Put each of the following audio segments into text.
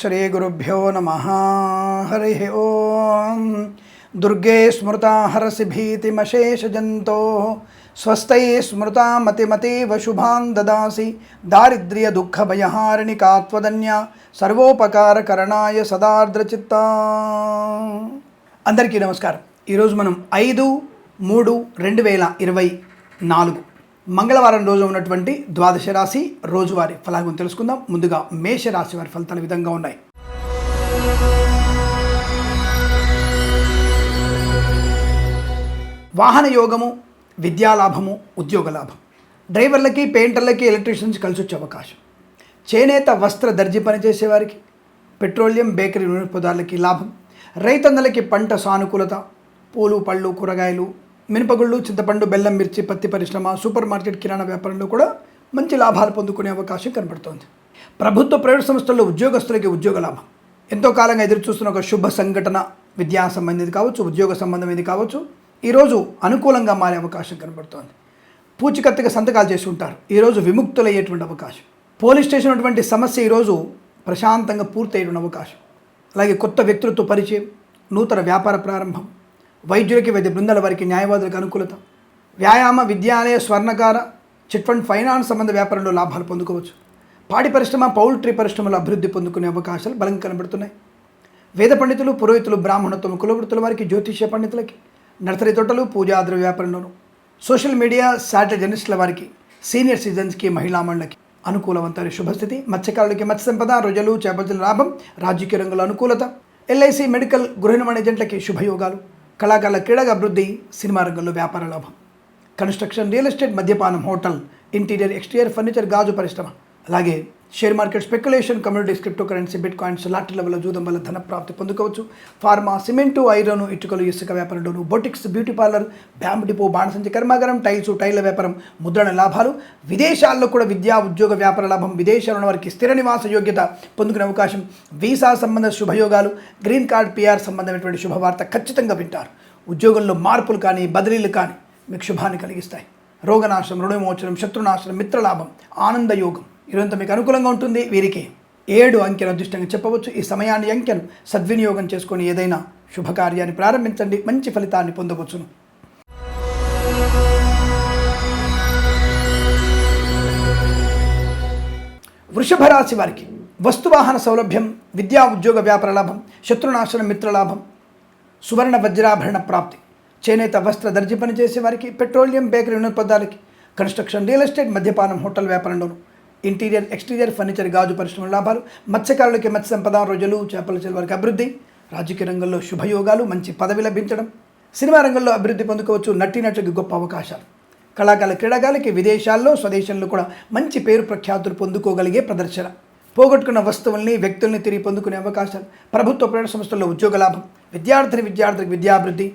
శ్రీగురుభ్యో నమ హరి ఓం దుర్గే స్మృతా హరసి భీతిమశేషజంతో స్వస్థై స్మృతా మతిమతీవ శుభాన్ దదాసి దారిద్ర్య దుఃఖ భయహారిణి కాత్వదన్య సర్వోపకారకరణాయ సదార్ద్రచిత్త అందరికీ నమస్కారం. ఈరోజు మనం ఐదు మూడు రెండు వేల ఇరవై నాలుగు మంగళవారం రోజు ఉన్నటువంటి ద్వాదశ రాశి రోజువారి ఫలాలను తెలుసుకుందాం. ముందుగా మేష రాశి వారి ఫలితాలు విధంగా ఉన్నాయి. వాహన యోగము విద్యాలాభము ఉద్యోగ లాభం. డ్రైవర్లకి పెయింటర్లకి ఎలక్ట్రీషియన్స్ కలిసి వచ్చే అవకాశం. చేనేత వస్త్ర దర్జీ పనిచేసేవారికి పెట్రోలియం బేకరీ వినియోగదారులకి లాభం. రైతన్నలకి పంట సానుకూలత పూలు పళ్ళు కూరగాయలు మినపగుళ్ళు చింతపండు బెల్లం మిర్చి పత్తి పరిశ్రమ సూపర్ మార్కెట్ కిరాణా వ్యాపారంలో కూడా మంచి లాభాలు పొందుకునే అవకాశం కనబడుతోంది ప్రభుత్వ ప్రైవేట్ సంస్థల్లో ఉద్యోగస్తులకి ఉద్యోగ లాభం. ఎంతో కాలంగా ఎదురు చూస్తున్న ఒక శుభ సంఘటన విద్యా సంబంధించి కావచ్చు ఉద్యోగ సంబంధమైనది కావచ్చు ఈరోజు అనుకూలంగా మారే అవకాశం కనబడుతోంది పూచికత్తుగా సంతకాలు చేసి ఉంటారు. ఈరోజు విముక్తులయ్యేటువంటి అవకాశం. పోలీస్ స్టేషన్ ఉన్నటువంటి సమస్య ఈరోజు ప్రశాంతంగా పూర్తయ్యేటువంటి అవకాశం. అలాగే కొత్త వ్యక్తులతో పరిచయం నూతన వ్యాపార ప్రారంభం వైద్యులకి వైద్య బృందాల వారికి న్యాయవాదులకు అనుకూలత. వ్యాయామ విద్యాలయ స్వర్ణకార చిట్ ఫండ్ ఫైనాన్స్ సంబంధ వ్యాపారంలో లాభాలు పొందుకోవచ్చు. పాడి పరిశ్రమ పౌల్ట్రీ పరిశ్రమలో అభివృద్ధి పొందుకునే అవకాశాలు బలంగా కనబడుతున్నాయి. వేద పండితులు పురోహితులు బ్రాహ్మణత్వం కులవృత్తుల వారికి జ్యోతిష్య పండితులకి నర్సరీ తోటలు పూజాద్ర వ్యాపారంలోను సోషల్ మీడియా శాటిలైట్ జర్నలిస్టుల వారికి సీనియర్ సిటిజన్స్కి మహిళా మండలికి అనుకూలవంతమైన శుభస్థితి. మత్స్యకారులకి మత్స్య సంపద రొజలు చేపల లాభం రాజకీయ రంగుల అనుకూలత. ఎల్ఐసి మెడికల్ గృహ నిర్మాణ ఏజెంట్లకి శుభయోగాలు. కళాకారుల క్రీడగా అభివృద్ధి సినిమా రంగంలో వ్యాపార లాభం. కన్స్ట్రక్షన్ రియల్ ఎస్టేట్ మద్యపానం హోటల్ ఇంటీరియర్ ఎక్స్టీరియర్ ఫర్నిచర్ గాజు పరిశ్రమ. అలాగే share market speculation communities cryptocurrency bitcoins lottery level జూదం వల్ల ధన ప్రాప్తి పొందుకోవచ్చు. ఫార్మా సిమెంటు ఐరన్ ఇటుకలు ఇసుక వ్యాపారంలోను boutiques beauty parlour bamboo depot బాణసంచి కర్మాగారం టైల్స్ టైల్ల వ్యాపారం ముద్రణ లాభాలు. విదేశాల్లో కూడా విద్యా ఉద్యోగ వ్యాపార లాభం విదేశాల్లో ఉన్న వారికి స్థిర నివాస యోగ్యత పొందుకునే అవకాశం. వీసా సంబంధ శుభయోగాలు గ్రీన్ కార్డ్ పిఆర్ సంబంధమైనటువంటి శుభవార్త ఖచ్చితంగా వింటారు. ఉద్యోగంలో మార్పులు కానీ బదిలీలు కానీ మీకు శుభాన్ని కలిగిస్తాయి. రోగనాశనం రుణవిమోచనం శత్రునాశనం మిత్రలాభం ఆనందయోగం. ఇదంతా మీకు అనుకూలంగా ఉంటుంది. వీరికి ఏడు అంకెను అదృష్టంగా చెప్పవచ్చు. ఈ సమయాన్ని అంకెను సద్వినియోగం చేసుకొని ఏదైనా శుభకార్యాన్ని ప్రారంభించండి. మంచి ఫలితాన్ని పొందవచ్చును. వృషభ రాశి వారికి వస్తువాహన సౌలభ్యం విద్యా ఉద్యోగ వ్యాపార లాభం శత్రునాశనం మిత్రలాభం సువర్ణ వజ్రాభరణ ప్రాప్తి చేనేత వస్త్ర దర్జీ పనిచేసే వారికి పెట్రోలియం బేకరీ వినోత్పదాలకి కన్స్ట్రక్షన్ రియల్ ఎస్టేట్ మద్యపానం హోటల్ వ్యాపారంలోను ఇంటీరియర్ ఎక్స్టీరియర్ ఫర్నిచర్ గాజు పరిశ్రమ లాభాలు మత్స్యకారులకి మత్స్య సంపద రోజులు చేపల చెరువు అభివృద్ధి రాజకీయ రంగంలో శుభయోగాలు మంచి పదవి లభించడం సినిమా రంగంలో అభివృద్ధి పొందుకోవచ్చు నటినటులకి గొప్ప అవకాశాలు. కళాకారుల క్రీడాకారులకి విదేశాల్లో స్వదేశంలో కూడా మంచి పేరు ప్రఖ్యాతులు పొందుకోగలిగే ప్రదర్శన. పోగొట్టుకున్న వస్తువుల్ని వ్యక్తుల్ని తిరిగి పొందుకునే అవకాశాలు. ప్రభుత్వ ప్రైవేట్ సంస్థల్లో ఉద్యోగ లాభం విద్యార్థిని విద్యార్థులకు విద్యాభివృద్ధి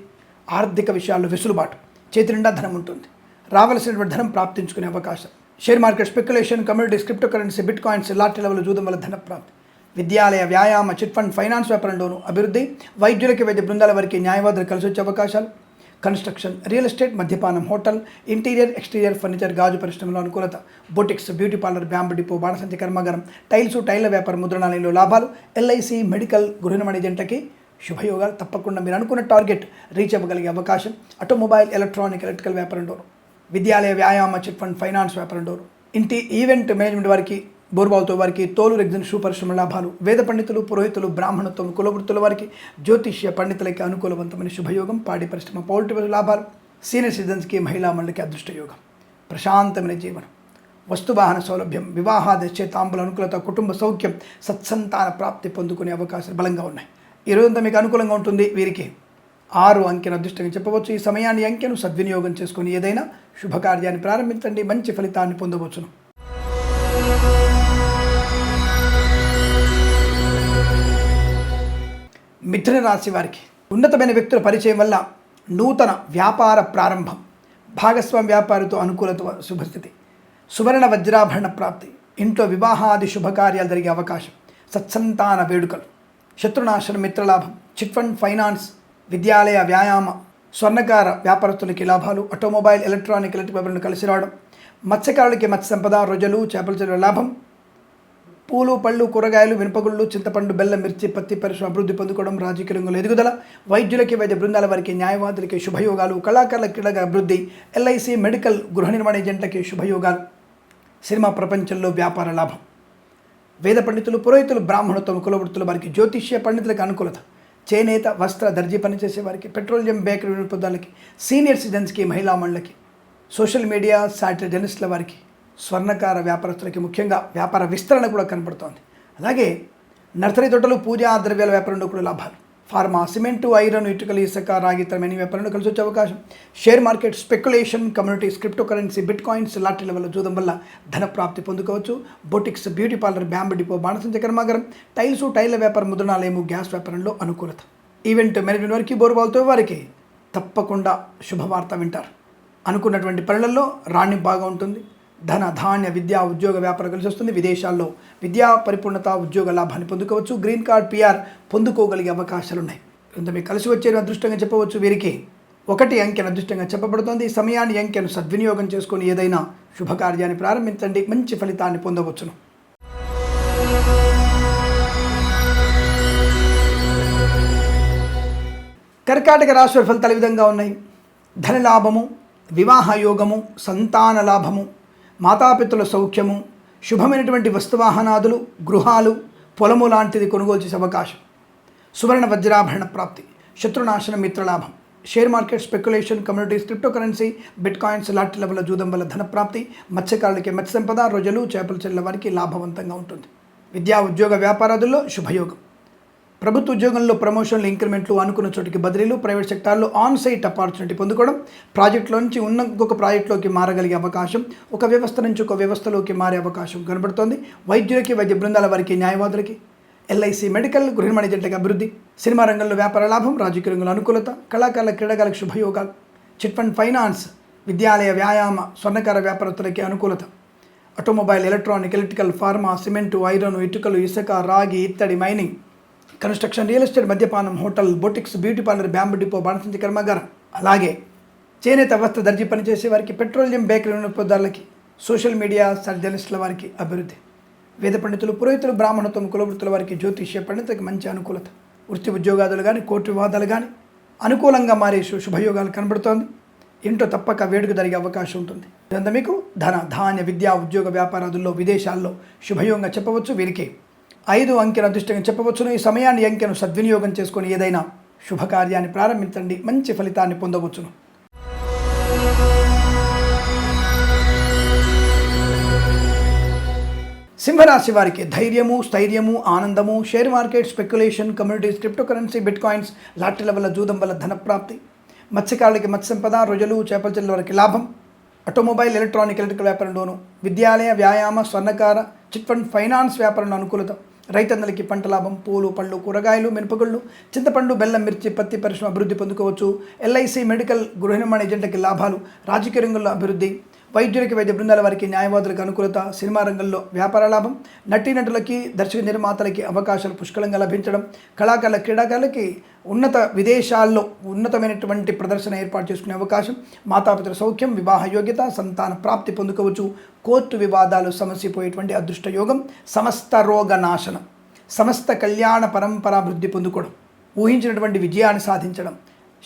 ఆర్థిక విషయాల్లో వెసులుబాటు చేతి నిండా ధనం ఉంటుంది. రావలసినటువంటి ధనం ప్రాప్తించుకునే అవకాశం. Share market speculation communities cryptocurrency bitcoins lot level జూదం వల్ల ధనప్రాప్తి. విద్యాలయ వ్యాయామ చిట్ ఫండ్ ఫైనాన్స్ వ్యాపారంలోను అభివృద్ధి. వైద్యులకి వైద్య బృందాల వారికి న్యాయవాదులు కలిసి వచ్చే అవకాశాలు. కన్స్ట్రక్షన్ రియల్ ఎస్టేట్ మద్యపానం హోటల్ ఇంటీరియర్ ఎక్స్టీరియర్ ఫర్నిచర్ గాజు పరిశ్రమలో అనుకూలత. Boutiques beauty parlour bamboo depot బాణసంచి కర్మాగారం టైల్స్ టైల్ల వ్యాపారం ముద్రణాలయంలో లాభాలు. ఎల్ఐసి మెడికల్ గృహ నిర్మాణ ఏజెంట్లకి శుభయోగాలు తప్పకుండా. మీరు అనుకున్న టార్గెట్ రీచ్ అవ్వగలిగే అవకాశం ఆటోమొబైల్ ఎలక్ట్రానిక్ ఎలక్ట్రికల్ వ్యాపారంలోను. విద్యాలయ వ్యాయామ చిట్ ఫండ్ ఫైనాన్స్ వ్యాపారంలోను ఇంటి ఈవెంట్ మేనేజ్మెంట్ వారికి బోర్బావుతో వారికి తోలు రెగ్జిన్ షూ పరిశ్రమ లాభాలు వేద పండితులు పురోహితులు బ్రాహ్మణత్వం కులవృత్తుల వారికి జ్యోతిష్య పండితులకి అనుకూలవంతమైన శుభయోగం పాడి పరిశ్రమ పౌల్ట్రీ లాభాలు సీనియర్ సిటిజన్స్కి మహిళా మండలికి అదృష్టయోగం. ప్రశాంతమైన జీవనం. వస్తువాహన సౌలభ్యం వివాహాదశ తాంబుల అనుకూలత కుటుంబ సౌఖ్యం సత్సంతాన ప్రాప్తి పొందుకునే అవకాశాలు బలంగా ఉన్నాయి. ఈ రోజంతా మీకు అనుకూలంగా ఉంటుంది. వీరికి ఆరు అంకెను అదృష్టంగా చెప్పవచ్చు. ఈ సమయాన్ని అంకెను సద్వినియోగం చేసుకొని ఏదైనా శుభకార్యాన్ని ప్రారంభించండి. మంచి ఫలితాన్ని పొందవచ్చును. మిథున రాశి వారికి ఉన్నతమైన వ్యక్తుల పరిచయం వల్ల నూతన వ్యాపార ప్రారంభం భాగస్వామి వ్యాపారితో అనుకూలత శుభస్థితి. సువర్ణ వజ్రాభరణ ప్రాప్తి ఇంట్లో వివాహాది శుభకార్యాలు జరిగే అవకాశం సత్సంతాన వేడుకలు శత్రునాశన మిత్రలాభం చిట్ ఫండ్ ఫైనాన్స్ విద్యాలయ వ్యాయామ స్వర్ణకార వ్యాపారస్తులకి లాభాలు ఆటోమొబైల్ ఎలక్ట్రానిక్ ఎలక్ట్రిక్ వ్యాపారులను కలిసి రావడం మత్స్యకారులకి మత్స్య సంపద రొజలు చేపల చెరువుల లాభం పూలు పళ్ళు కూరగాయలు మినపగుళ్ళు చింతపండు బెల్లం మిర్చి పత్తి పరిశ్రమ అభివృద్ధి పొందుకోవడం రాజకీయ రంగంలో ఎదుగుదల వైద్యులకి వైద్య బృందాల వారికి న్యాయవాదులకి శుభయోగాలు కళాకారుల క్రీడగా అభివృద్ధి ఎల్ఐసి మెడికల్ గృహ నిర్మాణ ఏజెంట్లకి శుభయోగాలు. సినిమా ప్రపంచంలో వ్యాపార లాభం. వేద పండితులు పురోహితులు బ్రాహ్మణోత్తమ కులవృత్తుల వారికి జ్యోతిష్య పండితులకు అనుకూలత. చేనేత వస్త్ర దర్జీ పనిచేసే వారికి పెట్రోలియం బేకరీ వినోదాలకి సీనియర్ సిటిజన్స్కి మహిళా మండలికి సోషల్ మీడియా సాటిలైట్ జర్నలిస్టుల వారికి స్వర్ణకార వ్యాపారస్తులకి ముఖ్యంగా వ్యాపార విస్తరణ కూడా కనపడుతోంది. అలాగే నర్సరీ తోటలు పూజా ద్రవ్యాల వ్యాపారంలో కూడా లాభాలు. ఫార్మా సిమెంటు ఐరన్ ఇటుకలు ఇసుక రాగి ఇతర కలిసి వచ్చే అవకాశం? Share market speculation communities cryptocurrency bitcoins లాటరీల వల్ల చూడడం వల్ల ధన ప్రాప్తి పొందుకోవచ్చు. Boutiques beauty parlour bamboo depot బాణసంచ కర్మాగారం టైల్స్ టైల్ల వ్యాపారం ముద్రణాలయము గ్యాస్ వ్యాపారంలో అనుకూలత. ఈవెంట్ మేనేజ్మెంట్ వారికి బోరుబాల్తో వారికి తప్పకుండా శుభవార్త వింటారు. అనుకున్నటువంటి పనులలో రాణి బాగా ఉంటుంది. ధన ధాన్య విద్యా ఉద్యోగ వ్యాపారం కలిసి వస్తుంది. విదేశాల్లో విద్యా పరిపూర్ణత ఉద్యోగ లాభాన్ని పొందుకోవచ్చు. గ్రీన్ కార్డ్ పిఆర్ పొందుకోగలిగే అవకాశాలు ఉన్నాయి ఇంత మీకు కలిసి వచ్చే అదృష్టంగా చెప్పవచ్చు. వీరికి ఒకటి అంకెను అదృష్టంగా చెప్పబడుతోంది. సమయాన్ని అంకెను సద్వినియోగం చేసుకొని ఏదైనా శుభకార్యాన్ని ప్రారంభించండి. మంచి ఫలితాన్ని పొందవచ్చును. కర్కాటక రాశి ఫలితాలు విధంగా ఉన్నాయి. ధనలాభము వివాహయోగము సంతాన లాభము మాతాపితృల సౌఖ్యము శుభమైనటువంటి వస్తువాహనాదులు గృహాలు పొలము లాంటిది కొనుగోలు చేసే అవకాశం. సువర్ణ వజ్రాభరణ ప్రాప్తి శత్రునాశన మిత్రలాభం. Share market speculation communities cryptocurrency bitcoins లాంటి లెవెల్ జూదం వల్ల ధన ప్రాప్తి మత్స్యకారులకి మత్స్య సంపద రొజలు చేపలు చెల్లవారికి లాభవంతంగా ఉంటుంది. విద్యా ఉద్యోగ వ్యాపారాదుల్లో శుభయోగం. ప్రభుత్వ ఉద్యోగంలో ప్రమోషన్లు ఇంక్రిమెంట్లు అనుకున్న చోటికి బదిలీలు ప్రైవేట్ సెక్టార్లో ఆన్ సైట్ ఆపర్చునిటీ పొందుకోవడం ప్రాజెక్టులో నుంచి ఉన్న ఇంకొక ప్రాజెక్టులోకి మారగలిగే అవకాశం ఒక వ్యవస్థ నుంచి ఒక వ్యవస్థలోకి మారే అవకాశం కనబడుతోంది. వైద్యులకి వైద్య బృందాల వారికి న్యాయవాదులకి ఎల్ఐసి మెడికల్ గృహ నిర్మాణ అభివృద్ధి సినిమా రంగంలో వ్యాపార లాభం రాజకీయ రంగంలో అనుకూలత కళాకారుల క్రీడాకారులకు శుభయోగాలు చిట్ ఫండ్ ఫైనాన్స్ విద్యాలయ వ్యాయామ స్వర్ణకార వ్యాపారస్తులకి అనుకూలత automobile electronic electrical pharma cement iron ఇటుకలు ఇసుక రాగి ఇత్తడి మైనింగ్ కన్స్ట్రక్షన్ రియల్ ఎస్టేట్ మద్యపానం hotel boutiques beauty parlour bamboo depot బాణసంచి కర్మాగారం. అలాగే చేనేత వస్త్ర దర్జీ పనిచేసే వారికి పెట్రోలియం బేకరీ వినోదాలకి సోషల్ మీడియా సర్జలిస్టుల వారికి అభివృద్ధి. వేద పండితులు పురోహితులు బ్రాహ్మణత్వం కులవృత్తుల వారికి జ్యోతిష్య పండితులకి మంచి అనుకూలత. వృత్తి ఉద్యోగాదులు కానీ కోర్టు వివాదాలు కానీ అనుకూలంగా మారే శుభయోగాలు కనబడుతోంది. ఇంట్లో తప్పక వేడుక జరిగే అవకాశం ఉంటుంది. ఇదంతా మీకు ధన ధాన్య విద్యా ఉద్యోగ వ్యాపారాదుల్లో విదేశాల్లో శుభయోగంగా చెప్పవచ్చు వీరికి. ఐదు అంకెను అదృష్టంగా చెప్పవచ్చును. ఈ సమయాన్ని అంకెను సద్వినియోగం చేసుకొని ఏదైనా శుభకార్యాన్ని ప్రారంభించండి. మంచి ఫలితాన్ని పొందవచ్చును. సింహరాశి వారికి ధైర్యము స్థైర్యము ఆనందము share market speculation communities cryptocurrency bitcoins లాటరీల వల్ల జూదం వల్ల ధన ప్రాప్తి మత్స్యకారులకి మత్స్య సంపద రొజలు చేపల చెల్లెల వారికి లాభం. ఆటోమొబైల్ ఎలక్ట్రానిక్ ఎలక్ట్రికల్ వ్యాపారంలోను విద్యాలయ వ్యాయామ స్వర్ణకార చిట్ ఫండ్ ఫైనాన్స్ వ్యాపారంలో అనుకూలత. రైతన్నలకి పంట లాభం పూలు పళ్ళు కూరగాయలు మినపగుళ్ళు చింతపండు బెల్లం మిర్చి పత్తి పరిశ్రమ అభివృద్ధి పొందుకోవచ్చు. ఎల్ఐసి మెడికల్ గృహ నిర్మాణ ఏజెంట్లకి లాభాలు రాజకీయ రంగంలో అభివృద్ధి. వైద్యులకి వైద్య బృందాల వారికి న్యాయవాదులకు అనుకూలత సినిమా రంగంలో వ్యాపార లాభం నటీనటులకి దర్శక నిర్మాతలకి అవకాశాలు పుష్కలంగా లభించడం కళాకారుల క్రీడాకారులకి ఉన్నత విదేశాల్లో ఉన్నతమైనటువంటి ప్రదర్శన ఏర్పాటు చేసుకునే అవకాశం మాతాపితృ సౌఖ్యం వివాహ యోగ్యత సంతాన ప్రాప్తి పొందుకోవచ్చు కోర్టు వివాదాలు సమసిపోయేటువంటి అదృష్ట యోగం సమస్త రోగ నాశనం సమస్త కళ్యాణ పరంపరాభివృద్ధి పొందుకోవడం ఊహించినటువంటి విజయాన్ని సాధించడం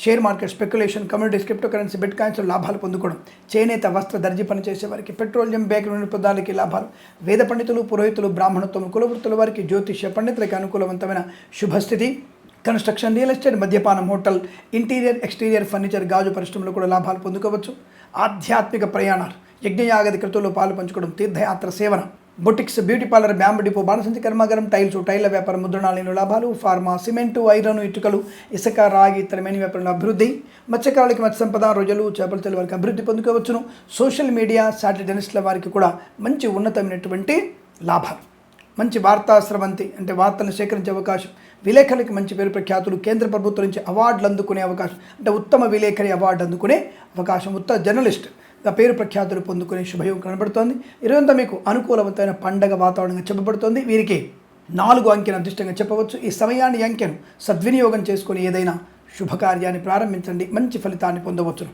share market speculation communities cryptocurrency bitcoins లాభాలు పొందుకోవడం. చేనేత వస్త్ర దర్జీ పనిచేసే వారికి పెట్రోలియం బేకరీ పదాలకి లాభాలు. వేద పండితులు పురోహితులు బ్రాహ్మణత్వం కులవృత్తుల వారికి జ్యోతిష్య పండితులకి అనుకూలవంతమైన శుభస్థితి. కన్స్ట్రక్షన్ రియల్ ఎస్టేట్ మద్యపానం హోటల్ ఇంటీరియర్ ఎక్స్టీరియర్ ఫర్నిచర్ గాజు పరిశ్రమలో కూడా లాభాలు పొందుకోవచ్చు. ఆధ్యాత్మిక ప్రయాణాలు యజ్ఞయాగది కృతుల్లో పాలు పంచుకోవడం తీర్థయాత్ర సేవన. Boutiques beauty parlour bamboo depot బాణసంచి కర్మాగారం టైల్స్ టైల్ల వ్యాపారం ముద్రణాలయంలో లాభాలు ఫార్మా సిమెంటు ఐరన్ ఇటుకలు ఇసుక రాగి ఇతర వ్యాపారంలో అభివృద్ధి. మత్స్యకారులకి మత్స్య సంపద రొయ్యలు చేపల తెలు వారికి అభివృద్ధి పొందుకోవచ్చును. సోషల్ మీడియా శాటిలైట్ జర్నలిస్టుల వారికి కూడా మంచి ఉన్నతమైనటువంటి లాభాలు. మంచి వార్తా స్రవంతి అంటే వార్తలను సేకరించే అవకాశం. విలేకరులకి మంచి పేరు ప్రఖ్యాతులు. కేంద్ర ప్రభుత్వం నుంచి అవార్డులు అందుకునే అవకాశం. అంటే ఉత్తమ విలేకరి అవార్డు అందుకునే అవకాశం. ఉత్తమ జర్నలిస్ట్ పేరు ప్రఖ్యాతులు పొందుకునే శుభయోగం కనబడుతోంది. ఇరవంతా మీకు అనుకూలవంతమైన పండగ వాతావరణంగా చెప్పబడుతోంది. వీరికి నాలుగు అంకెను అదృష్టంగా చెప్పవచ్చు. ఈ సమయాన్ని అంకెను సద్వినియోగం చేసుకుని ఏదైనా శుభకార్యాన్ని ప్రారంభించండి. మంచి ఫలితాన్ని పొందవచ్చును.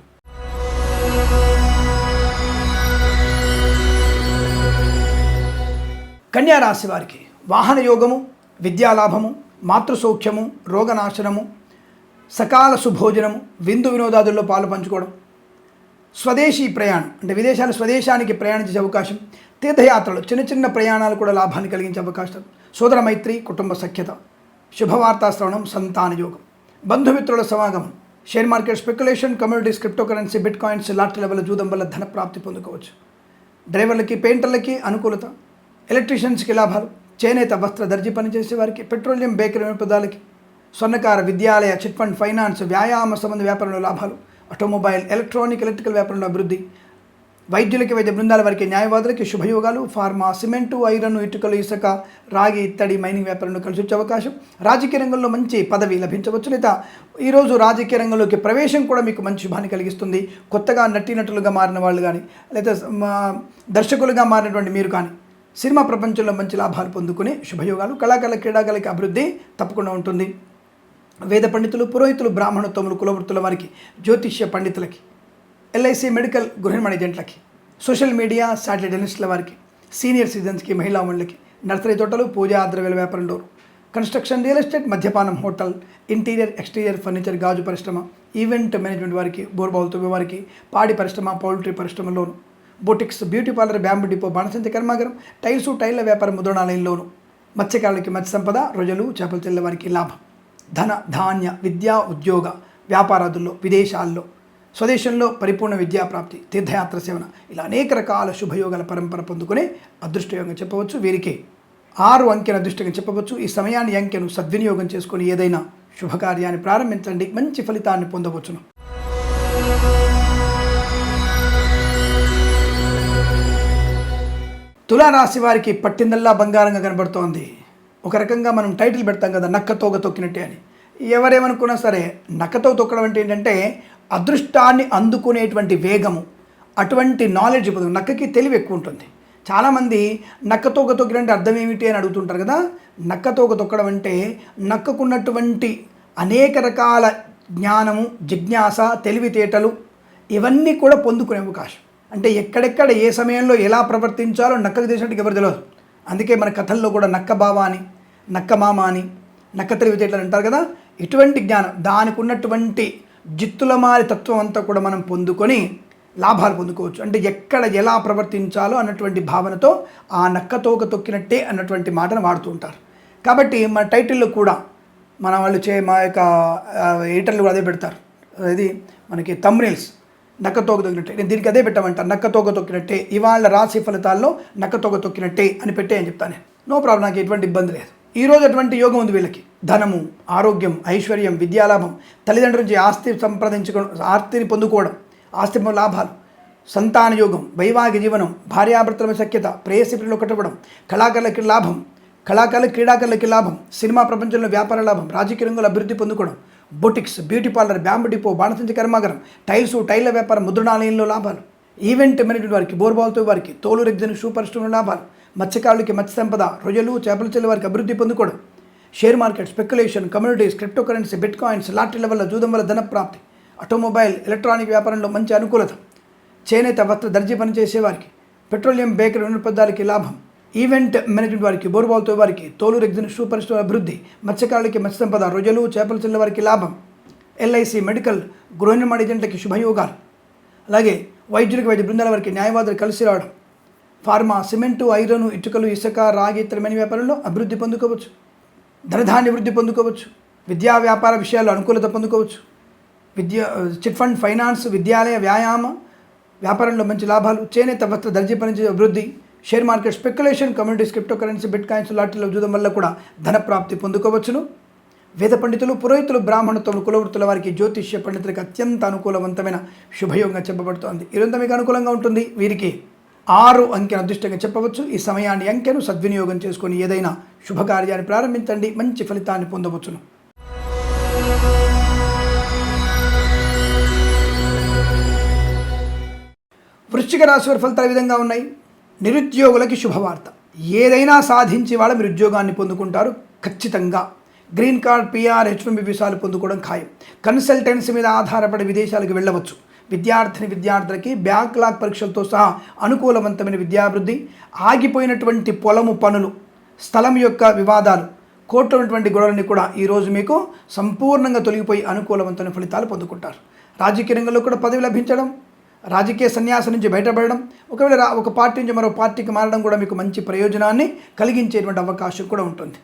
కన్యా రాశి వారికి వాహన యోగము విద్యాలాభము మాతృసౌఖ్యము రోగనాశనము సకాల సుభోజనము విందు వినోదాదుల్లో పాలు పంచుకోవడం స్వదేశీ ప్రయాణం అంటే విదేశాలు స్వదేశానికి ప్రయాణించే అవకాశం తీర్థయాత్రలు చిన్న చిన్న ప్రయాణాలు కూడా లాభాన్ని కలిగించే అవకాశం సోదర మైత్రి కుటుంబ సఖ్యత. శుభవార్తా శ్రవణం సంతాన యోగం. బంధుమిత్రుల సమాగమం share market speculation communities cryptocurrency bitcoins lot level జూదం వల్ల ధన ప్రాప్తి పొందుకోవచ్చు. డ్రైవర్లకి పెయింటర్లకి అనుకూలత ఎలక్ట్రీషియన్స్కి లాభాలు చేనేత వస్త్ర దర్జీ పనిచేసే వారికి పెట్రోలియం బేకరీ పదాలకి స్వర్ణకార విద్యాలయ చిట్ ఫండ్ ఫైనాన్స్ వ్యాయామ సంబంధ వ్యాపారంలో లాభాలు ఆటోమొబైల్ ఎలక్ట్రానిక్ ఎలక్ట్రికల్ వ్యాపారంలో అభివృద్ధి. వైద్యులకి వైద్య బృందాల వారికి న్యాయవాదులకి శుభయోగాలు. ఫార్మా సిమెంటు ఐరన్ ఇటుకలు ఇసుక రాగి ఇత్తడి మైనింగ్ వ్యాపారంలో కలిసి వచ్చే అవకాశం. రాజకీయ రంగంలో మంచి పదవి లభించవచ్చు లేదా ఈరోజు రాజకీయ రంగంలోకి ప్రవేశం కూడా మీకు మంచి శుభాన్ని కలిగిస్తుంది. కొత్తగా నటీనటులుగా మారిన వాళ్ళు కానీ లేదా దర్శకులుగా మారినటువంటి మీరు కానీ సినిమా ప్రపంచంలో మంచి లాభాలు పొందుకునే శుభయోగాలు కళాకారుల క్రీడాకారులకి అభివృద్ధి తప్పకుండా ఉంటుంది. వేద పండితులు పురోహితులు బ్రాహ్మణోత్తములు కులవృత్తుల వారికి జ్యోతిష్య పండితులకి ఎల్ఐసి మెడికల్ గృహిణి ఏజెంట్లకి సోషల్ మీడియా శాటిలైట్ జర్నలిస్టుల వారికి సీనియర్ సిటిజన్స్కి మహిళా మండలికి నర్సరీ తోటలు పూజా ద్రవ్యాల డోరు కన్స్ట్రక్షన్ రియల్ ఎస్టేట్ మద్యపానం హోటల్ ఇంటీరియర్ ఎక్స్టీరియర్ ఫర్నిచర్ గాజు పరిశ్రమ ఈవెంట్ మేనేజ్మెంట్ వారికి బోర్బావులు తవ్వే వారికి పాడి పరిశ్రమ poultry పరిశ్రమలోను boutiques beauty parlour bamboo depot బాణసంతి కర్మాగారం టైల్సు టైళ్ళ వ్యాపారం ముద్రణాలయంలోను మత్స్యకారులకి మత్స్య సంపద రొజలు చేపలు తెల్లవారికి లాభం. ధన ధాన్య విద్యా ఉద్యోగ వ్యాపారాదుల్లో విదేశాల్లో స్వదేశంలో పరిపూర్ణ విద్యా ప్రాప్తి తీర్థయాత్ర సేవన ఇలా అనేక రకాల శుభయోగాల పరంపర పొందుకునే అదృష్టయోగం చెప్పవచ్చు. వీరికి ఆరు అంకెన అదృష్టంగా చెప్పవచ్చు. ఈ సమయాన్ని అంకెను సద్వినియోగం చేసుకుని ఏదైనా శుభకార్యాన్ని ప్రారంభించండి. మంచి ఫలితాన్ని పొందవచ్చును. తులారాశి వారికి పట్టిందల్లా బంగారంగా కనబడుతోంది. ఒక రకంగా మనం టైటిల్ పెడతాం కదా నక్క తోగ తొక్కినట్టే అని. ఎవరేమనుకున్నా సరే నక్కతో తొక్కడం అంటే ఏంటంటే అదృష్టాన్ని అందుకునేటువంటి వేగము అటువంటి నాలెడ్జ్ పొందు నక్కకి తెలివి ఎక్కువ ఉంటుంది. చాలామంది నక్కతోక తొక్కినంటే అర్థం ఏమిటి అని అడుగుతుంటారు కదా నక్కతోగ తొక్కడం అంటే నక్కకున్నటువంటి అనేక రకాల జ్ఞానము జిజ్ఞాస తెలివితేటలు ఇవన్నీ కూడా పొందుకునే అవకాశం. అంటే ఎక్కడెక్కడ ఏ సమయంలో ఎలా ప్రవర్తించాలో నక్కకు తెలిసినట్టుగా ఎవరు తెలియదు. అందుకే మన కథల్లో కూడా నక్క బావ అని నక్క మామ అని నక్క తెలివితేటలు అంటారు కదా? ఇటువంటి జ్ఞానం దానికి ఉన్నటువంటి జిత్తులమారి తత్వం అంతా కూడా మనం పొందుకొని లాభాలు పొందుకోవచ్చు. అంటే ఎక్కడ ఎలా ప్రవర్తించాలో అన్నటువంటి భావనతో ఆ నక్క తోక తొక్కినట్టే అన్నటువంటి మాటను వాడుతూ ఉంటారు. కాబట్టి మన టైటిల్లో కూడా మన వాళ్ళు చే మా యొక్క ఎడిటర్లు కూడా అదే పెడతారు. అది మనకి తమ్రిల్స్. నక్కతోక తొక్కినట్టే నేను దీనికి అదే పెట్టమంట. నక్కతోక తొక్కినట్టే ఇవాళ రాశి ఫలితాల్లో నక్క తొక్కినట్టే అని పెట్టే అని చెప్తాను. నో ప్రాబ్లం నాకు ఎటువంటి ఇబ్బంది లేదు. ఈ రోజు అటువంటి యోగం ఉంది వీళ్ళకి? ధనము ఆరోగ్యం ఐశ్వర్యం విద్యాలాభం తల్లిదండ్రుల నుంచి ఆస్తి సంప్రదించుకోవడం ఆస్తిని పొందుకోవడం ఆస్తి లాభాలు సంతాన యోగం వైవాహిక జీవనం భార్యాభర్తల సఖ్యత ప్రేయసి కట్టుకోవడం కట్టబడం కళాకారులకి లాభం కళాకారుల క్రీడాకారులకి లాభం సినిమా ప్రపంచంలో వ్యాపార లాభం రాజకీయ రంగంలో అభివృద్ధి పొందుకోవడం boutiques beauty parlour bamboo depot బాణసంచ కర్మాగారం టైల్స్ టైల్ల వ్యాపారం ముద్రణాలయంలో లాభాలు. ఈవెంట్ మేనేజ్మెంట్ వారికి బోర్బాల్తో వారికి తోలు రెగ్జన్ షూ పరిశ్రమలో లాభాలు. మత్స్యకారులకి మత్స్య సంపద రొయ్యలు చేపల చెల్లి వారికి అభివృద్ధి పొందుకోవడం. Share market speculation communities cryptocurrency bitcoins లాటరీల వల్ల జూదం వల్ల ధనప్రాప్తి. ఆటోమొబైల్ ఎలక్ట్రానిక్ వ్యాపారంలో మంచి అనుకూలత. చేనేత వస్త్ర దర్జీ పనిచేసేవారికి. పెట్రోలియం బేకరీ పదాలకి లాభం. ఈవెంట్ మేనేజ్మెంట్ వారికి బోర్బాల్తో వారికి తోలు రెగ్జిన్ షూ పరిశ్రమ అభివృద్ధి మత్స్యకారులకి మత్స్య సంపద రొయ్యలు చేపల చెల్లె వారికి లాభం. ఎల్ఐసి మెడికల్ గృహ నిర్మాణ ఏజెంట్లకి శుభయోగాలు. అలాగే వైద్యులకు వైద్య బృందాల వారికి న్యాయవాదులు కలిసి రావడం. ఫార్మా సిమెంటు ఐరన్ ఇటుకలు ఇసుక రాగి ఇతరమైన వ్యాపారంలో అభివృద్ధి పొందుకోవచ్చు. ధనధాన్య వృద్ధి పొందుకోవచ్చు. విద్యా వ్యాపార విషయాల్లో అనుకూలత పొందుకోవచ్చు. విద్య చిట్ ఫండ్ ఫైనాన్స్ విద్యాలయ వ్యాయామ వ్యాపారంలో మంచి లాభాలు చేనేత వస్త్ర దర్జీ పనిచే అభివృద్ధి share market speculation communities cryptocurrency bitcoins లాటరీలో చూడడం వల్ల కూడా ధన ప్రాప్తి పొందుకోవచ్చును. వేద పండితులు పురోహితులు బ్రాహ్మణత్వములు కులవృత్తుల వారికి జ్యోతిష్య పండితులకు అత్యంత అనుకూలవంతమైన శుభయోగంగా చెప్పబడుతోంది. ఇదంతా మీకు అనుకూలంగా ఉంటుంది. వీరికి ఆరు అంకెను అదృష్టంగా చెప్పవచ్చు. ఈ సమయాన్ని అంకెను సద్వినియోగం చేసుకొని ఏదైనా శుభకార్యాన్ని ప్రారంభించండి. మంచి ఫలితాన్ని పొందవచ్చును. వృశ్చిక రాశి వారి ఫలితాలు విధంగా ఉన్నాయి? నిరుద్యోగులకి శుభవార్త. ఏదైనా సాధించి వాళ్ళ మీరు ఉద్యోగాన్ని పొందుకుంటారు ఖచ్చితంగా. గ్రీన్ కార్డ్ పిఆర్ హెచ్ఎంబి వీసాలు పొందుకోవడం ఖాయం. కన్సల్టెన్సీ మీద ఆధారపడి విదేశాలకు వెళ్ళవచ్చు. విద్యార్థిని విద్యార్థులకి బ్యాక్లాగ్ పరీక్షలతో సహా అనుకూలవంతమైన విద్యాభివృద్ధి ఆగిపోయినటువంటి పొలము పనులు స్థలం యొక్క వివాదాలు కోర్టు ఉన్నటువంటి గొడవలన్నీ కూడా ఈరోజు మీకు సంపూర్ణంగా తొలగిపోయి అనుకూలవంతమైన ఫలితాలు పొందుకుంటారు. రాజకీయ రంగంలో కూడా పదవి లభించడం రాజకీయ సన్యాసం నుంచి బయటపడడం ఒకవేళ ఒక పార్టీ నుంచి మరో పార్టీకి మారడం కూడా మీకు మంచి ప్రయోజనాన్ని కలిగించేటువంటి అవకాశం కూడా ఉంటుంది.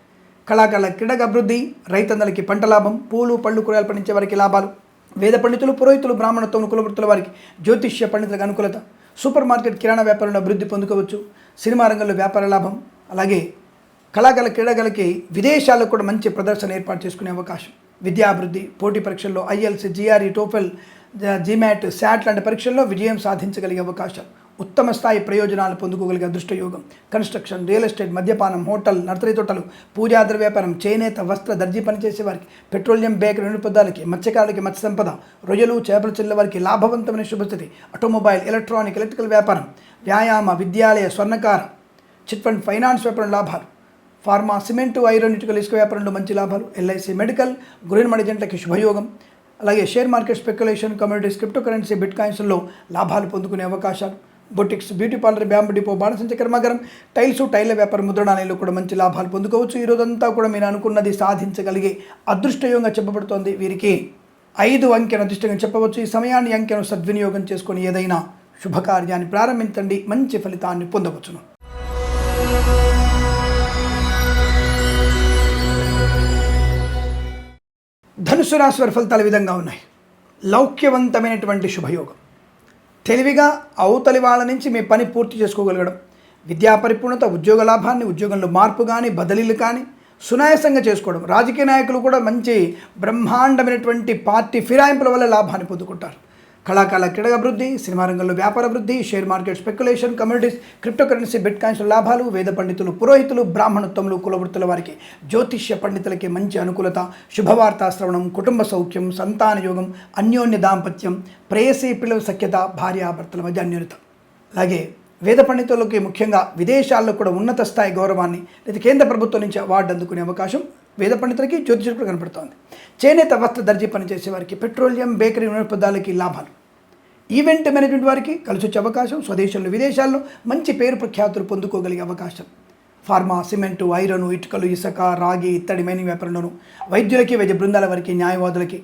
కళాకారుల క్రీడక అభివృద్ధి రైతన్నలకి పంట లాభం పూలు పళ్ళు కూరగాయలు పండించే వారికి లాభాలు వేద పండితులు పురోహితులు బ్రాహ్మణత్వం కులవృత్తుల వారికి జ్యోతిష్య పండితులకు అనుకూలత సూపర్ మార్కెట్ కిరాణా వ్యాపారంలో అభివృద్ధి పొందుకోవచ్చు సినిమా రంగంలో వ్యాపార లాభం అలాగే కళాకారుల క్రీడగలకి విదేశాల్లో కూడా మంచి ప్రదర్శన ఏర్పాటు చేసుకునే అవకాశం. విద్యాభివృద్ధి పోటీ పరీక్షల్లో IELTS GRE TOEFL GMAT SAT లాంటి పరీక్షల్లో విజయం సాధించగలిగే అవకాశం. ఉత్తమ స్థాయి ప్రయోజనాలు పొందుకోగలిగే అదృష్టయోగం. కన్స్ట్రక్షన్ రియల్ ఎస్టేట్ మద్యపానం హోటల్ నర్సరీ తోటలు పూజాద్ర వ్యాపారం చేనేత వస్త్ర దర్జీ పనిచేసే వారికి పెట్రోలియం బేకరీ నిరుపదాలకి మత్స్యకారులకి మత్స్య సంపద రొయ్యలు చేపలు చెల్లె వారికి లాభవంతమైన శుభస్థితి. ఆటోమొబైల్ ఎలక్ట్రానిక్ ఎలక్ట్రికల్ వ్యాపారం వ్యాయామ విద్యాలయ స్వర్ణకార చిట్ ఫండ్ ఫైనాన్స్ వ్యాపారం లాభాలు. ఫార్మా సిమెంటు ఐరన్ ఇసుక వ్యాపారంలో మంచి లాభాలు. ఎల్ఐసి మెడికల్ గృహిణి మణిజెంట్లకి శుభయోగం. అలాగే share market speculation communities cryptocurrency bit కాయిన్స్లో లాభాలు పొందుకునే అవకాశాలు. Boutiques beauty parlour bamboo depot బాణసంచ కర్మాగారం టైల్స్ టైల్ల వ్యాపారం ముద్రణాలయంలో కూడా మంచి లాభాలు పొందుకోవచ్చు. ఈ కూడా మీరు అనుకున్నది సాధించగలిగే అదృష్టయోగంగా చెప్పబడుతోంది వీరికి. ఐదు అంకెను అదృష్టంగా చెప్పవచ్చు. ఈ సమయాన్ని అంకెను సద్వినియోగం చేసుకొని ఏదైనా శుభకార్యాన్ని ప్రారంభించండి. మంచి ఫలితాన్ని పొందవచ్చును. ధనుసు రాశి వారి ఫలితాలు విధంగా ఉన్నాయి. లౌక్యవంతమైనటువంటి శుభయోగం. తెలివిగా అవతలి వాళ్ళ నుంచి మీ పని పూర్తి చేసుకోగలగడం విద్యా పరిపూర్ణత ఉద్యోగ లాభాన్ని ఉద్యోగంలో మార్పు కానీ బదిలీలు కానీ సునాయాసంగా చేసుకోవడం. రాజకీయ నాయకులు కూడా మంచి బ్రహ్మాండమైనటువంటి పార్టీ ఫిరాయింపుల వల్ల లాభాన్ని పొందుకుంటారు. కళాకాల క్రీడ అభివృద్ధి సినిమా రంగంలో వ్యాపార అభివృద్ధి share market speculation communities cryptocurrency bitcoins లాభాలు వేద పండితులు పురోహితులు బ్రాహ్మణత్వములు కులవృత్తుల వారికి జ్యోతిష్య పండితులకి మంచి అనుకూలత శుభవార్తా శ్రవణం కుటుంబ సౌఖ్యం సంతాన యోగం అన్యోన్య దాంపత్యం ప్రేయసీ పిల్లల సఖ్యత భార్యాభర్తల మధ్య అన్యోన్యత. అలాగే వేద పండితులకి ముఖ్యంగా విదేశాల్లో కూడా ఉన్నత స్థాయి గౌరవాన్ని లేదా కేంద్ర ప్రభుత్వం నుంచి అవార్డు అందుకునే అవకాశం వేద పండితులకి జ్యోతిషులకు కనపడుతోంది. చేనేత వస్త్ర దర్జీ పనిచేసే వారికి పెట్రోలియం బేకరీ నూనె లాభాలు. ఈవెంట్ మేనేజ్మెంట్ వారికి కలిసి వచ్చే అవకాశం స్వదేశంలో విదేశాల్లో మంచి పేరు ప్రఖ్యాతులు పొందుకోగలిగే అవకాశం. ఫార్మా సిమెంటు ఐరన్ ఇటుకలు ఇసుక రాగి ఇత్తడి మైనింగ్ వ్యాపారంలోను వైద్యులకి వైద్య బృందాల వారికి న్యాయవాదులకి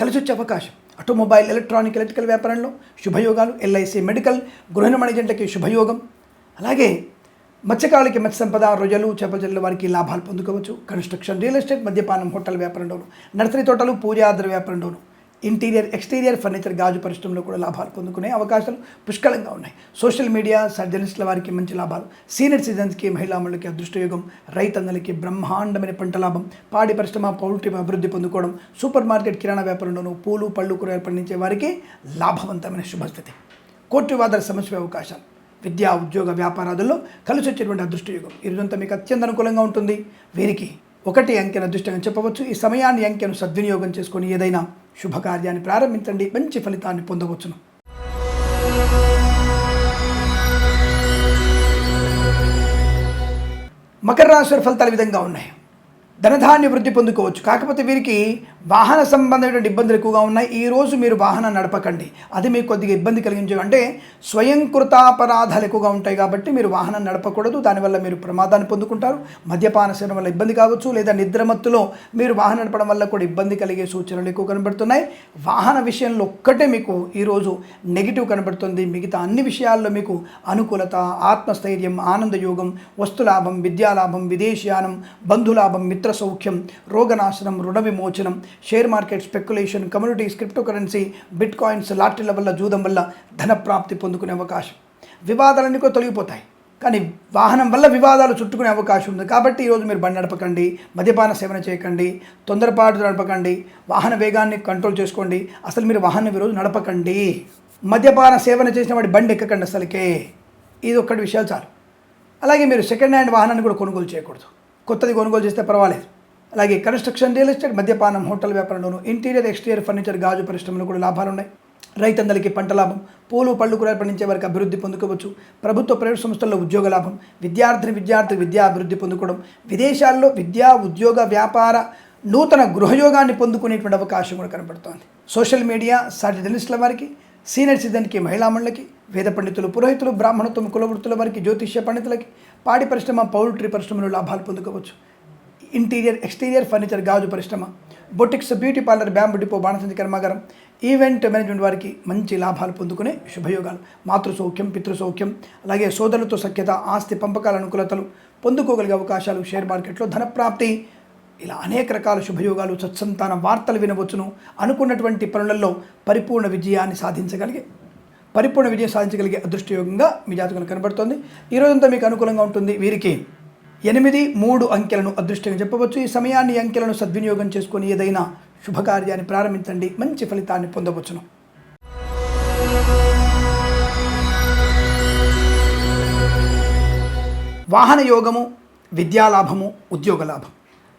కలిసి వచ్చే అవకాశం. ఆటోమొబైల్ ఎలక్ట్రానిక్ ఎలక్ట్రికల్ వ్యాపారంలో శుభయోగాలు ఎల్ఐసి మెడికల్ గృహ మణిజంటకి శుభయోగం. అలాగే మత్స్యకారులకి మత్స్య సంపద రొయ్యలు చేపల చెల్లెల వారికి లాభాలు పొందుకోవచ్చు. కన్స్ట్రక్షన్ రియల్ ఎస్టేట్ మద్యపానం హోటల్ వ్యాపారంలోను నర్సరీ తోటలు పూజాద్ర వ్యాపారంలోను ఇంటీరియర్ ఎక్స్టీరియర్ ఫర్నిచర్ గాజు పరిశ్రమలో కూడా లాభాలు పొందుకునే అవకాశాలు పుష్కలంగా ఉన్నాయి. సోషల్ మీడియా సర్జనిస్టుల వారికి మంచి లాభాలు. సీనియర్ సిటిజన్స్కి మహిళామణులకి అదృష్టయోగం రైతన్నలకి బ్రహ్మాండమైన పంట లాభం పాడి పరిశ్రమ పౌల్ట్రీ అభివృద్ధి పొందుకోవడం సూపర్ మార్కెట్ కిరాణా వ్యాపారంలోనూ పూలు పళ్ళు కూరగాయలు పండించే వారికి లాభవంతమైన శుభస్థితి. కోర్టు వివాదాల సమస్య అవకాశాలు. విద్యా ఉద్యోగ వ్యాపారాదుల్లో కలిసి వచ్చేటువంటి అదృష్టయుగం. ఈ రోజంతా మీకు అత్యంత అనుకూలంగా ఉంటుంది. వీరికి ఒకటి అంకెను అదృష్టంగా చెప్పవచ్చు. ఈ సమయాన్ని అంకెను సద్వినియోగం చేసుకొని ఏదైనా శుభకార్యాన్ని ప్రారంభించండి. మంచి ఫలితాన్ని పొందవచ్చును. మకర రాశి ఫలితాలు విధంగా ఉన్నాయి. ధనధాన్య వృద్ధి పొందుకోవచ్చు. కాకపోతే వీరికి వాహన సంబంధమైన ఇబ్బందులు ఎక్కువగా ఉన్నాయి. ఈ రోజు మీరు వాహనం నడపకండి. అది మీకు కొద్దిగా ఇబ్బంది కలిగించే అంటే స్వయంకృతాపరాధాలు ఎక్కువగా ఉంటాయి కాబట్టి మీరు వాహనం నడపకూడదు. దానివల్ల మీరు ప్రమాదాన్ని పొందుకుంటారు. మద్యపాన సేవన వల్ల ఇబ్బంది కావచ్చు లేదా నిద్రమత్తులో మీరు వాహనం నడపడం వల్ల కూడా ఇబ్బంది కలిగే సూచనలు ఎక్కువ కనబడుతున్నాయి. వాహన విషయంలో ఒక్కటే మీకు ఈరోజు నెగిటివ్ కనబడుతుంది. మిగతా అన్ని విషయాల్లో మీకు అనుకూలత ఆత్మస్థైర్యం ఆనందయోగం వస్తులాభం విద్యాలాభం విదేశీయానం బంధులాభం మిత్ర సౌఖ్యం రోగనాశనం రుణ విమోచనం share market speculation communities cryptocurrency bitcoins లాటరీల వల్ల జూదం వల్ల ధన ప్రాప్తి పొందుకునే అవకాశం. వివాదాలన్నీ కూడా తొలగిపోతాయి. కానీ వాహనం వల్ల వివాదాలు చుట్టుకునే అవకాశం ఉంది. కాబట్టి ఈరోజు మీరు బండి నడపకండి మద్యపాన సేవన చేయకండి తొందరపాటు నడపకండి వాహన వేగాన్ని కంట్రోల్ చేసుకోండి. అసలు మీరు వాహనం ఈరోజు నడపకండి. మద్యపాన సేవన చేసిన వాడి బండి ఎక్కకండి అసలుకే. ఇది ఒక్కటి విషయాలు చాలు. అలాగే మీరు సెకండ్ హ్యాండ్ వాహనాన్ని కూడా కొనుగోలు చేయకూడదు. కొత్తది కొనుగోలు చేస్తే పర్వాలేదు. అలాగే కన్స్ట్రక్షన్ రియల్ ఎస్టేట్ మద్యపానం హోటల్ వ్యాపారంలోను ఇంటీరియర్ ఎక్స్టీరియర్ ఫర్నిచర్ గాజు పరిశ్రమలో కూడా లాభాలు ఉన్నాయి రైతందరికీ పంట లాభం. పూలు పళ్ళు కూరలు పండించే వారికి అభివృద్ధి పొందుకోవచ్చు. ప్రభుత్వ ప్రైవేట్ సంస్థల్లో ఉద్యోగ లాభం. విద్యార్థిని విద్యార్థి విద్యా అభివృద్ధి పొందుకోవడం. విదేశాల్లో విద్యా ఉద్యోగ వ్యాపార నూతన గృహయోగాన్ని పొందుకునేటువంటి అవకాశం కూడా కనబడుతోంది సోషల్ మీడియా సాటి జర్నలిస్టుల వారికి సీనియర్ సిటిజన్కి మహిళామణులకి వేద పండితులు పురోహితులు బ్రాహ్మణత్వం కులవృత్తుల వారికి జ్యోతిష్య పండితులకి పాడి పరిశ్రమ పౌల్ట్రీ పరిశ్రమలో లాభాలు పొందుకోవచ్చు. ఇంటీరియర్ ఎక్స్టీరియర్ ఫర్నిచర్ గాజు పరిశ్రమ boutiques beauty parlour bamboo depot బాణసంచి కర్మాగారం ఈవెంట్ మేనేజ్మెంట్ వారికి మంచి లాభాలు పొందుకునే శుభయోగాలు. మాతృసౌఖ్యం పితృసౌఖ్యం పితృ సౌఖ్యం అలాగే సోదరులతో సఖ్యత ఆస్తి పంపకాల అనుకూలతలు పొందుకోగలిగే అవకాశాలు షేర్ మార్కెట్లో ధనప్రాప్తి ఇలా అనేక రకాల శుభయోగాలు సత్సంతాన వార్తలు వినవచ్చును. అనుకున్నటువంటి పనులలో పరిపూర్ణ విజయాన్ని సాధించగలిగే పరిపూర్ణ విజయం సాధించగలిగే అదృష్టయోగంగా మీ జాతకం కనబడుతోంది. ఈరోజంతా మీకు అనుకూలంగా ఉంటుంది. వీరికి ఎనిమిది మూడు అంకెలను అదృష్టంగా చెప్పవచ్చు. ఈ సమయాన్ని అంకెలను సద్వినియోగం చేసుకొని ఏదైనా శుభకార్యాన్ని ప్రారంభించండి. మంచి ఫలితాన్ని పొందవచ్చును. వాహన యోగము విద్యాలాభము ఉద్యోగ లాభం.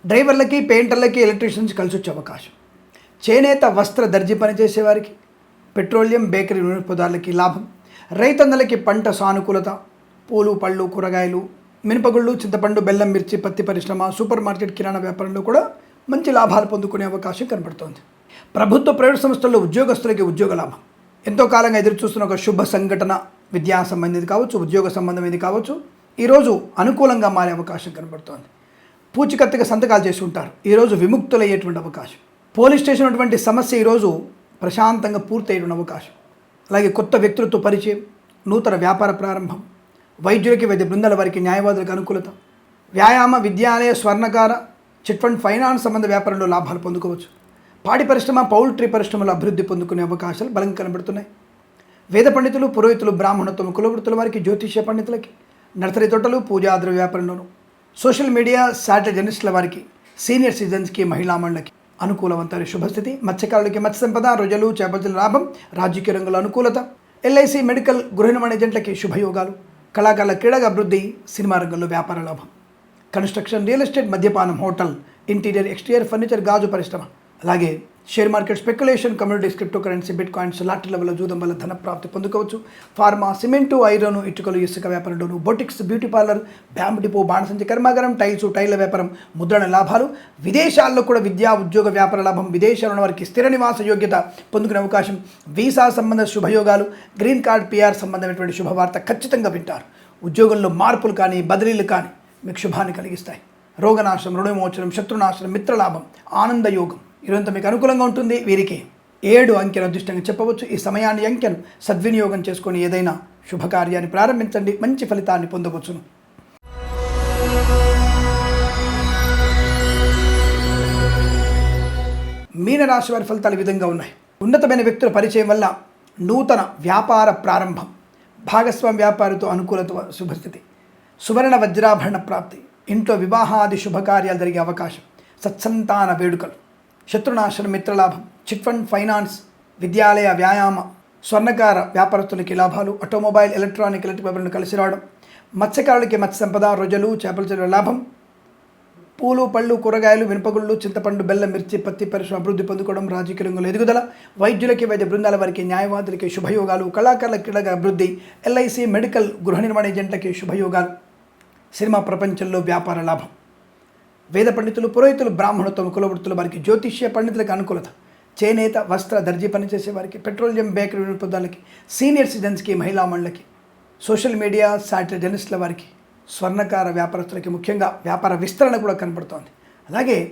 డ్రైవర్లకి పెయింటర్లకి ఎలక్ట్రీషియన్స్ కలిసి వచ్చే అవకాశం. చేనేత వస్త్ర దర్జీ పనిచేసేవారికి పెట్రోలియం బేకరీ వినియోగదారులకి లాభం. రైతన్నలకి పంట సానుకూలత. పూలు పళ్ళు కూరగాయలు మినపగుళ్ళు చింతపండు బెల్లం మిర్చి పత్తి పరిశ్రమ సూపర్ మార్కెట్ కిరాణా వ్యాపారంలో కూడా మంచి లాభాలు పొందుకునే అవకాశం కనబడుతోంది. ప్రభుత్వ ప్రైవేట్ సంస్థల్లో ఉద్యోగస్తులకి ఉద్యోగ లాభం. ఎంతో కాలంగా ఎదురు చూస్తున్న ఒక శుభ సంఘటన విద్యా సంబంధింది కావచ్చు ఉద్యోగ సంబంధమైనది కావచ్చు ఈరోజు అనుకూలంగా మారే అవకాశం కనబడుతోంది. పూచికత్తుగా సంతకాలు చేసి ఉంటారు. ఈరోజు విముక్తులయ్యేటువంటి అవకాశం. పోలీస్ స్టేషన్ ఉన్నటువంటి సమస్య ఈరోజు ప్రశాంతంగా పూర్తయ్యడం అవకాశం. అలాగే కొత్త వ్యక్తులతో పరిచయం నూతన వ్యాపార ప్రారంభం వైద్యులకి వైద్య బృందాల వారికి న్యాయవాదులకు అనుకూలత వ్యాయామ విద్యాలయ స్వర్ణకార చిట్ ఫండ్ ఫైనాన్స్ సంబంధ వ్యాపారంలో లాభాలు పొందుకోవచ్చు. పాడి పరిశ్రమ పౌల్ట్రీ పరిశ్రమలో అభివృద్ధి పొందుకునే అవకాశాలు బలంగా కనబడుతున్నాయి. వేద పండితులు పురోహితులు బ్రాహ్మణత్వం కులవృత్తుల వారికి జ్యోతిష్య పండితులకి నర్సరీ తోటలు పూజాద్ర ద్రవ్య వ్యాపారంలోను సోషల్ మీడియా శాటిలైట్ జర్నలిస్టుల వారికి సీనియర్ సిటిజన్స్కి మహిళా మండలకి అనుకూలవంతమైన శుభస్థితి. మత్స్యకారులకి మత్స్య సంపద రొయ్యలు చేపల లాభం రాజకీయ రంగంలో అనుకూలత. ఎల్ఐసి మెడికల్ గృహ నిర్మాణ ఏజెంట్లకి శుభయోగాలు. కళాకారుల క్రీడగా అభివృద్ధి సినిమా రంగంలో వ్యాపార లాభం. కన్స్ట్రక్షన్ రియల్ ఎస్టేట్ మద్యపానం హోటల్ ఇంటీరియర్ ఎక్స్టీరియర్ ఫర్నిచర్ గాజు పరిశ్రమ. అలాగే share market speculation communities crypto currency bitcoins lottery level జూదం వల్ల ధన ప్రాప్తి పొందుకోవచ్చు ఫార్మా సిమెంటు ఐరన్ ఇటుకలు ఇసుక వ్యాపారంలోను boutiques beauty parlour bamboo depot బాణసంచి కర్మాగారం టైల్స్ టైల్ల వ్యాపారం ముద్రణ లాభాలు విదేశాల్లో కూడా విద్యా ఉద్యోగ వ్యాపార లాభం విదేశాల్లో ఉన్న వారికి స్థిర నివాస యోగ్యత పొందుకునే అవకాశం వీసా సంబంధ శుభయోగాలు గ్రీన్ కార్డ్ పిఆర్ సంబంధమైనటువంటి శుభవార్త ఖచ్చితంగా వింటారు ఉద్యోగంలో మార్పులు కానీ బదిలీలు కానీ మీకు శుభాన్ని కలిగిస్తాయి రోగనాశనం రుణవిమోచనం శత్రునాశనం మిత్రలాభం ఆనందయోగం యోగం మీకు అనుకూలంగా ఉంటుంది. వీరికి ఏడు అంకెను అదృష్టంగా చెప్పవచ్చు. ఈ సమయాన్ని అంకెను సద్వినియోగం చేసుకొని ఏదైనా శుభకార్యాన్ని ప్రారంభించండి. మంచి ఫలితాన్ని పొందవచ్చును. మీనరాశి వారి ఫలితాలు విధంగా ఉన్నాయి. ఉన్నతమైన వ్యక్తుల పరిచయం వల్ల నూతన వ్యాపార ప్రారంభం భాగస్వామి వ్యాపారితో అనుకూలత శుభస్థితి సువర్ణ వజ్రాభరణ ప్రాప్తి ఇంట్లో వివాహాది శుభకార్యాలు జరిగే అవకాశం సత్సంతాన వేడుకలు శత్రునాశన మిత్రలాభం చిట్ ఫండ్ ఫైనాన్స్ విద్యాలయ వ్యాయామ స్వర్ణకార వ్యాపారస్తులకి లాభాలు ఆటోమొబైల్ ఎలక్ట్రానిక్ ఎలక్ట్రిక్ వ్యాపారులను కలిసి రావడం మత్స్యకారులకి మత్స్య సంపద రొజలు చేపల చెరువు లాభం పూలు పళ్ళు కూరగాయలు మినపగుళ్ళు చింతపండు బెల్లం మిర్చి పత్తి పరిశ్రమ అభివృద్ధి పొందుకోవడం రాజకీయ రంగంలో ఎదుగుదల వైద్యులకి వైద్య బృందాల వారికి న్యాయవాదులకి శుభయోగాలు కళాకారుల క్రీడగా అభివృద్ధి ఎల్ఐసి మెడికల్ గృహ నిర్మాణ ఏజెంట్లకి శుభయోగాలు. సినిమా ప్రపంచంలో వ్యాపార లాభం. వేద పండితులు పురోహితులు బ్రాహ్మణత్వం కులవృత్తులు వారికి జ్యోతిష్య పండితులకు అనుకూలత. చేనేత వస్త్ర దర్జీ పనిచేసే వారికి పెట్రోలియం బేకరీ వినోదాలకి సీనియర్ సిటిజన్స్కి మహిళా మండలకి సోషల్ మీడియా శాటిలైట్ జర్నలిస్టుల వారికి స్వర్ణకార వ్యాపారస్తులకి ముఖ్యంగా వ్యాపార విస్తరణ కూడా కనబడుతోంది అలాగే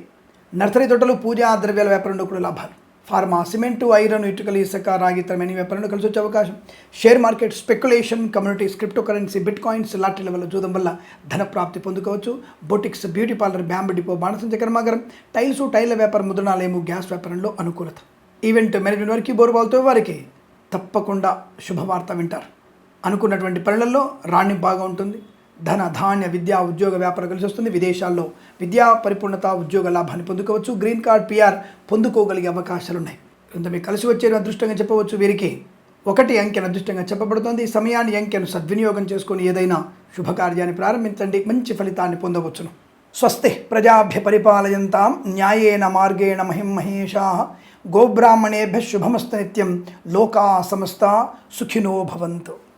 నర్సరీ తోటలు పూజా ద్రవ్యాల వ్యాపారంలో కూడా లాభాలు. ఫార్మా సిమెంటు ఐరన్ ఇటుకలు ఇసుక రాగి తరమైన వ్యాపారంలో కలిసి వచ్చే అవకాశం. Share market speculation communities crypto currency bitcoins lottery లెవెల్లో చూడడం వల్ల ధన ప్రాప్తి పొందుకోవచ్చు. Boutiques beauty parlour bamboo depot బాణసంచ కర్మాగారం టైల్స్ టైల్ల వ్యాపారం ముద్రణాలయము గ్యాస్ వ్యాపారంలో అనుకూలత. ఈవెంట్ మేనేజ్మెంట్ వారికి బోరుబాల్తో వారికి తప్పకుండా శుభవార్త వింటారు. అనుకున్నటువంటి పనులలో రాణి బాగా ఉంటుంది. ధన ధాన్య విద్యా ఉద్యోగ వ్యాపారం కలిసి వస్తుంది. విదేశాల్లో విద్యా పరిపూర్ణత ఉద్యోగ లాభాన్ని పొందుకోవచ్చు. గ్రీన్ కార్డ్ పిఆర్ పొందుకోగలిగే అవకాశాలు ఉన్నాయి ఇంత మీకు కలిసి వచ్చే అదృష్టంగా చెప్పవచ్చు. వీరికి ఒకటి అంకెను అదృష్టంగా చెప్పబడుతోంది. ఈ సమయాన్ని అంకెను సద్వినియోగం చేసుకొని ఏదైనా శుభకార్యాన్ని ప్రారంభించండి. మంచి ఫలితాన్ని పొందవచ్చును. స్వస్తి ప్రజాభ్య పరిపాలయంతాం న్యాయేన మార్గేణ మహిం మహేషా. గోబ్రాహ్మణేభ్య శుభమస్త నిత్యం. లోకా సమస్త సుఖినో భవంతు.